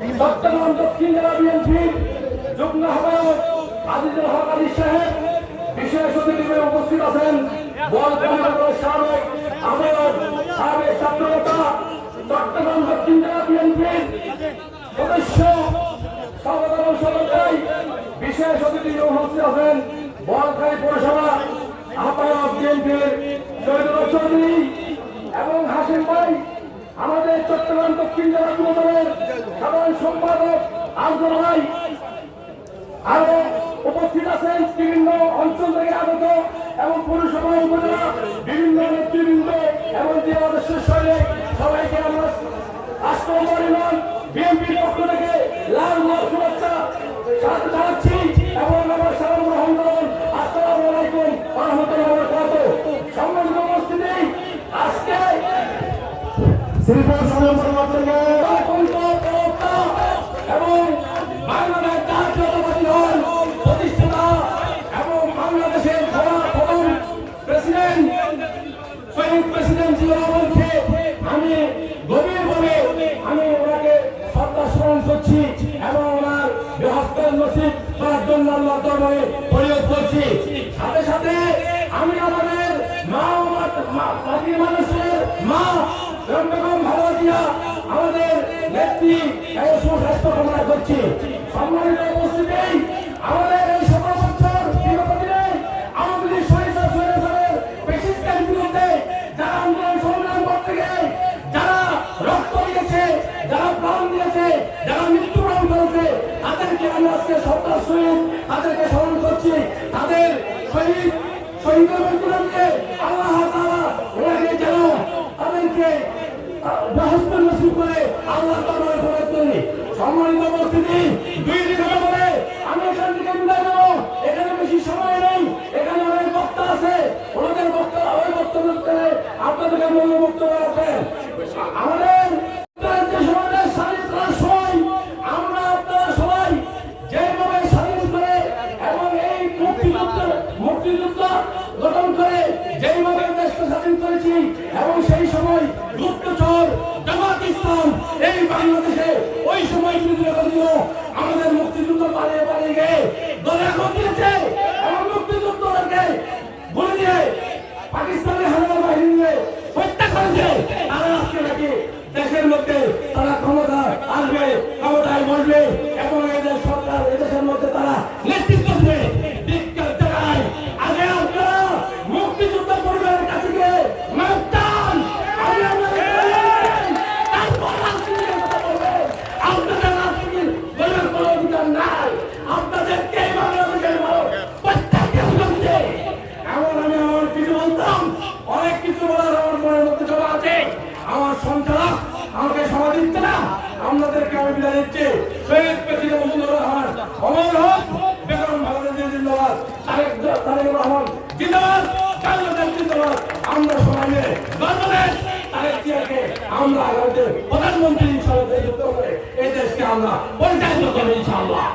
চট্টগ্রাম দক্ষিণ জেলা বিএনপির যুগ্ম আহ্বায়ক আজিজুল হক আলী সাহেব বিশেষ অতিথি উপস্থিত আছেন। সাবেক আহ্বায়ক চট্টগ্রাম দক্ষিণ জেলা বিএনপির সদস্য সভাপতি সদস্যাই বিশেষ অতিথি উপস্থিত আছেন। বলখালী পৌরসভা আহ্বায়ক বিএনপির শহীদুল চৌধুরী এবং হাসিম ভাই আমাদের চট্টগ্রাম দক্ষিণ জেলা যুবদলের সাধারণ সম্পাদক আব্দুল ভাই আরও উপস্থিত আছেন বিভিন্ন অঞ্চল থেকে আগত এবং পৌরসভা উপজেলা বিভিন্ন নেতৃবৃন্দ এবং সঙ্গে সবাইকে আমরা রাষ্ট্র বিএনপির পক্ষ থেকে এবং বাংলাদেশ জাতীয়তাবাদী এবং বাংলাদেশের প্রথম প্রেসিডেন্ট, শহীদ প্রেসিডেন্ট জিয়া রহমানকে আমি গভীরভাবে আমি ওনাকে শ্রদ্ধা করছি এবং ওনার বৃহস্পতি নসিব করার জন্য প্রয়োগ করছি। সাথে সাথে আমি আমাদের মা- মাটির মানুষের মা এবং সুস্বাস্থ্য কামনা করছি। সম্মানিত উপস্থিতি, আমাদের এই সতেরো বছর আমাদের এই সহিংসা স্বৈরাচারের পেশিস্টের বিরুদ্ধে যারা আন্দোলন সংগ্রাম করতে গিয়ে, যারা রক্ত দিয়েছে, যারা প্রাণ দিয়েছে, যারা মৃত্যুবরণ করেছে, তাদেরকে আমি আজকে সত্তার সহিত তাদেরকে স্মরণ করছি। তাদের শহীদ, শহীদের মৃত্যুকে আল্লাহ তাআলা ওনাকে যেন তাদেরকে ব্যস্ত নসিব করে আল্লাহ তাআলা করে তৈরি সম্মানিত এখান বেশি সময় নেই। এখানে অনেক বক্তা আছে। ওনাদের বক্তা, ওই বক্তব্য করে মূল্য বক্তব্য রাখেন আমাদের গঠন করে যেইভাবে দেশকে স্বাধীন করেছি এবং সেই সময় গুপ্তচর, জামাত ইসলাম বাংলাদেশে ওই সময় বিরোধী দিল আমাদের মুক্তিযুদ্ধ পালিয়ে পালিয়ে গিয়ে আপনাদেরকে আমি বিদায় দিচ্ছি। শহীদ প্রেসিডেন্ট মুজিবুর রহমান, অমর হোক, বেগম ভাগবতী জিন্দাবাদ। তারেক তারেক রহমান, জিন্দাবাদ, বাংলাদেশ জিন্দাবাদ। আমরা সবাই মিলে বাংলাদেশ, তারেক জিয়াকে আমরা আগামীতে প্রধানমন্ত্রী হিসাবে এই দেশকে আমরা পরিচালিত করব ইনশাআল্লাহ।